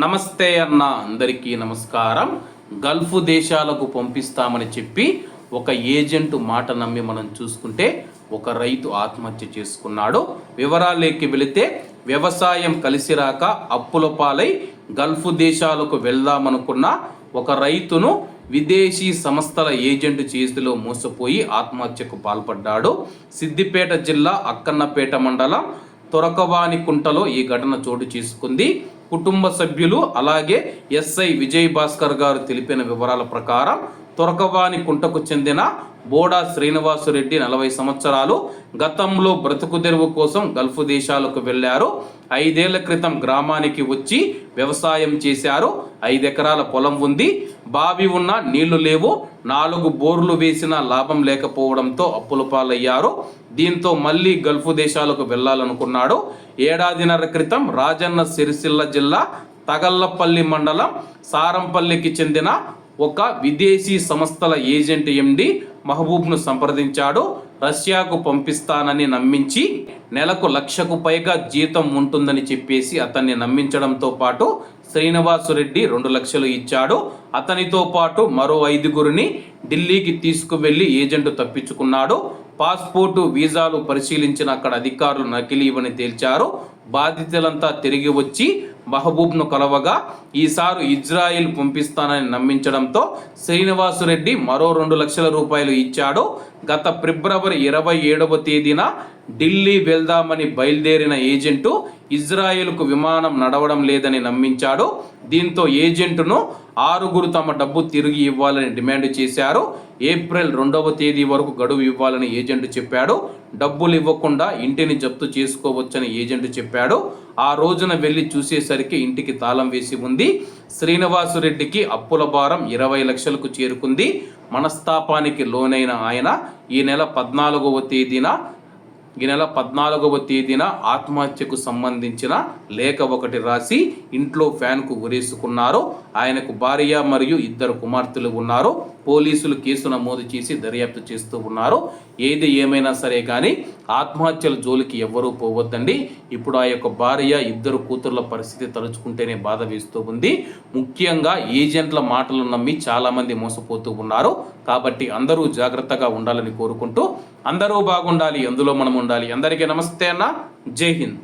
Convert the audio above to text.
నమస్తే అన్న అందరికీ నమస్కారం. గల్ఫ్ దేశాలకు పంపిస్తామని చెప్పి ఒక ఏజెంట్ మాట నమ్మి మనం చూసుకుంటే ఒక రైతు ఆత్మహత్య చేసుకున్నాడు. వివరాలేకి వెళితే వ్యవసాయం కలిసి రాక అప్పుల పాలై గల్ఫ్ దేశాలకు వెళ్దామనుకున్న ఒక రైతును విదేశీ సంస్థల ఏజెంట్ చేతిలో మోసపోయి ఆత్మహత్యకు పాల్పడ్డాడు. సిద్దిపేట జిల్లా అక్కన్నపేట మండలం తొరకవానికుంటలో ఈ ఘటన చోటు చేసుకుంది. కుటుంబ సభ్యులు అలాగే ఎస్ఐ విజయ్ భాస్కర్ గారు తెలిపిన వివరాల ప్రకారం తొరకవాని కుంటకు చెందిన బోడా శ్రీనివాసురెడ్డి నలభై సంవత్సరాలు గతంలో బ్రతుకు తెరువు కోసం గల్ఫ్ దేశాలకు వెళ్ళారు. ఐదేళ్ళ క్రితం గ్రామానికి వచ్చి వ్యవసాయం చేశారు. ఐదు ఎకరాల పొలం ఉంది. బావి ఉన్న నీళ్ళు లేవు. నాలుగు బోర్లు వేసిన లాభం లేకపోవడంతో అప్పుల పాలయ్యారు. దీంతో మళ్ళీ గల్ఫ్ దేశాలకు వెళ్ళాలనుకున్నాడు. ఏడాదిన్నర క్రితం రాజన్న సిరిసిల్ల జిల్లా తగల్లపల్లి మండలం సారంపల్లికి చెందిన ఒక విదేశీ సంస్థల ఏజెంట్ ఎండి మహబూబ్ను సంప్రదించాడు. రష్యాకు పంపిస్తానని నమ్మించి నెలకు లక్షకు పైగా జీతం ఉంటుందని చెప్పేసి అతన్ని నమ్మించడంతో పాటు శ్రీనివాసురెడ్డి రెండు లక్షలు ఇచ్చాడు. అతనితో పాటు మరో ఐదుగురిని ఢిల్లీకి తీసుకువెళ్ళి ఏజెంట్ తప్పించుకున్నాడు. పాస్పోర్టు వీసాలు పరిశీలించిన అక్కడ అధికారులు నకిలీ ఇవని తేల్చారు. బాధితులంతా తిరిగి వచ్చి మహబూబ్ను కలవగా ఈసారి ఇజ్రాయిల్ పంపిస్తానని నమ్మించడంతో శ్రీనివాసురెడ్డి మరో రెండు లక్షల రూపాయలు ఇచ్చాడు. గత ఫిబ్రవరి ఇరవై ఏడవ తేదీన ఢిల్లీ వెళ్దామని బయలుదేరిన ఏజెంటు ఇజ్రాయెల్కు విమానం నడవడం లేదని నమ్మించాడు. దీంతో ఏజెంటును ఆరుగురు తమ డబ్బు తిరిగి ఇవ్వాలని డిమాండ్ చేశారు. ఏప్రిల్ రెండవ తేదీ వరకు గడువు ఇవ్వాలని ఏజెంట్ చెప్పాడు. డబ్బులు ఇవ్వకుండా ఇంటిని జప్తు చేసుకోవచ్చని ఏజెంట్ చెప్పాడు. ఆ రోజున వెళ్ళి చూసేసరికి ఇంటికి తాళం వేసి ఉంది. శ్రీనివాసురెడ్డికి అప్పుల భారం ఇరవై లక్షలకు చేరుకుంది. మనస్తాపానికి లోనైన ఆయన ఈ నెల పద్నాలుగవ తేదీన ఈ నెల పద్నాలుగవ తేదీన ఆత్మహత్యకు సంబంధించిన లేఖ ఒకటి రాసి ఇంట్లో ఫ్యాన్కు ఉరేసుకున్నారు ఆయనకు భార్య మరియు ఇద్దరు కుమార్తెలు ఉన్నారు. పోలీసులు కేసు నమోదు చేసి దర్యాప్తు చేస్తూ ఉన్నారు. ఏది ఏమైనా సరే కానీ ఆత్మహత్యల జోలికి ఎవ్వరూ పోవద్దండి. ఇప్పుడు ఆ యొక్క భార్య ఇద్దరు కూతుర్ల పరిస్థితి తలుచుకుంటేనే బాధ వేస్తూ ఉంది. ముఖ్యంగా ఏజెంట్ల మాటలు నమ్మి చాలామంది మోసపోతూ ఉన్నారు. కాబట్టి అందరూ జాగ్రత్తగా ఉండాలని కోరుకుంటూ అందరూ బాగుండాలి అందులో మనం ఉండాలి. అందరికీ నమస్తే అన్న. జై హింద్.